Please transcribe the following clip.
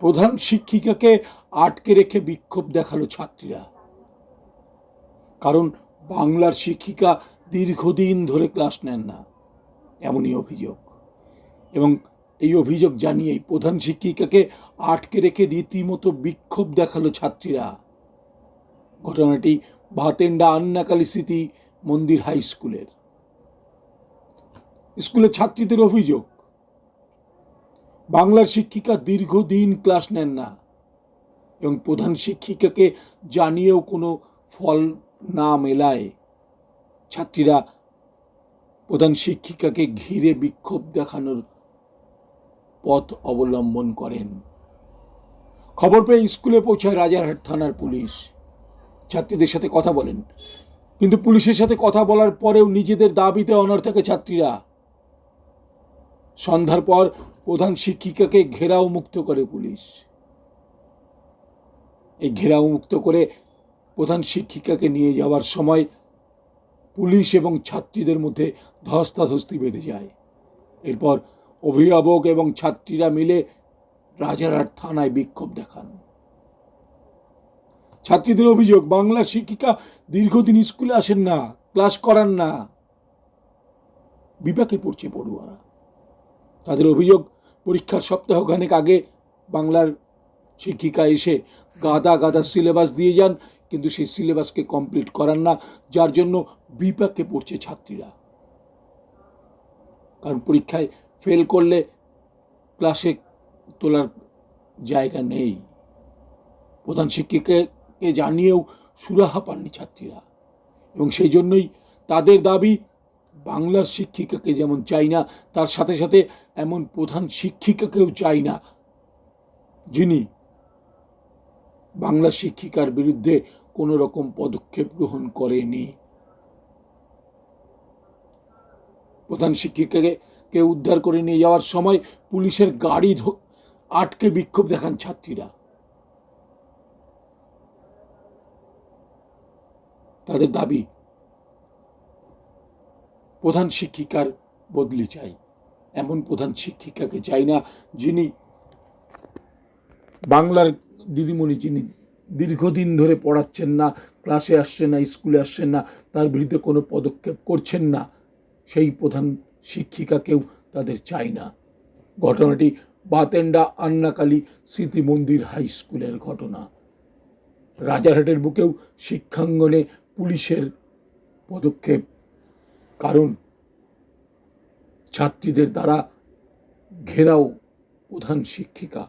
প্রধান শিক্ষিকাকে আটকে রেখে বিক্ষোভ দেখাল ছাত্রীরা। কারণ বাংলার শিক্ষিকা দীর্ঘদিন ধরে ক্লাস নেন না, এমনই অভিযোগ। এবং এই অভিযোগ জানিয়েই প্রধান শিক্ষিকাকে আটকে রেখে রীতিমতো বিক্ষোভ দেখাল ছাত্রীরা। ঘটনাটি ভাতেন্ডা আন্নাকালী স্মৃতি মন্দির হাই স্কুলের। স্কুলের ছাত্রীদের অভিযোগ বাংলার শিক্ষিকা দীর্ঘদিন ক্লাস নেন না এবং প্রধান শিক্ষিকাকে জানিয়েও কোনো ফল না মেলায়। ছাত্রীরা প্রধান শিক্ষিকাকে ঘিরে বিক্ষোভ দেখানোর পথ অবলম্বন করেন। খবর পেয়ে স্কুলে পৌঁছায় রাজারহাট থানার পুলিশ। ছাত্রীদের সাথে কথা বলেন। কিন্তু পুলিশের সাথে কথা বলার পরেও নিজেদের দাবিতে অনর থাকে ছাত্রীরা। সন্ধ্যার পর প্রধান শিক্ষিকাকে ঘেরাও মুক্ত করে পুলিশ। এই ঘেরাও মুক্ত করে প্রধান শিক্ষিকাকে নিয়ে যাওয়ার সময় পুলিশ এবং ছাত্রীদের মধ্যে ধস্তাধস্তি বেঁধে যায়। এরপর অভিভাবক এবং ছাত্রীরা মিলে রাজারহাট থানায় বিক্ষোভ দেখান। ছাত্রীদের অভিযোগ, বাংলা শিক্ষিকা দীর্ঘদিন স্কুলে আসেন না, ক্লাস করান না। বিপাকে পড়ছে পড়ুয়ারা। তাদের অভিযোগ পরীক্ষার সপ্তাহখানেক আগে বাংলার শিক্ষিকা এসে গাদা গাদা সিলেবাস দিয়ে যান, কিন্তু সেই সিলেবাসকে কমপ্লিট করান না। যার জন্য বিপাকে পড়ছে ছাত্রীরা। কারণ পরীক্ষায় ফেল করলে ক্লাসে তোলার জায়গা নেই। প্রধান শিক্ষিকাকে জানিয়েও সুরাহা পাননি ছাত্রীরা। এবং সেই জন্যই তাদের দাবি বাংলার শিক্ষিকাকে যেমন চাই না, তার সাথে সাথে এমন প্রধান শিক্ষিকাকেও চাই না, যিনি বাংলা শিক্ষিকার বিরুদ্ধে কোনো রকম পদক্ষেপ গ্রহণ করেনি। প্রধান শিক্ষিকাকে কে উদ্ধার করে নিয়ে যাওয়ার সময় পুলিশের গাড়ি আটকে বিক্ষোভ দেখান ছাত্রীরা। তাদের দাবি প্রধান শিক্ষিকার বদলি চাই। এমন প্রধান শিক্ষিকাকে চাই না যিনি বাংলার দিদিমণি যিনি দীর্ঘদিন ধরে পড়াচ্ছেন না ক্লাসে আসছেন না স্কুলে আসছেন না, তার বিরুদ্ধে কোনো পদক্ষেপ করছেন না, সেই প্রধান শিক্ষিকাকেও তাদের চাই না। ঘটনাটি বাতেন্ডা আন্নাকালী স্মৃতি মন্দির হাই স্কুলের ঘটনা। রাজারহাটের বুকেও শিক্ষাঙ্গনে পুলিশের পদক্ষেপ কারণ ছাত্রীদের দ্বারা ঘেরাও প্রধান শিক্ষিকা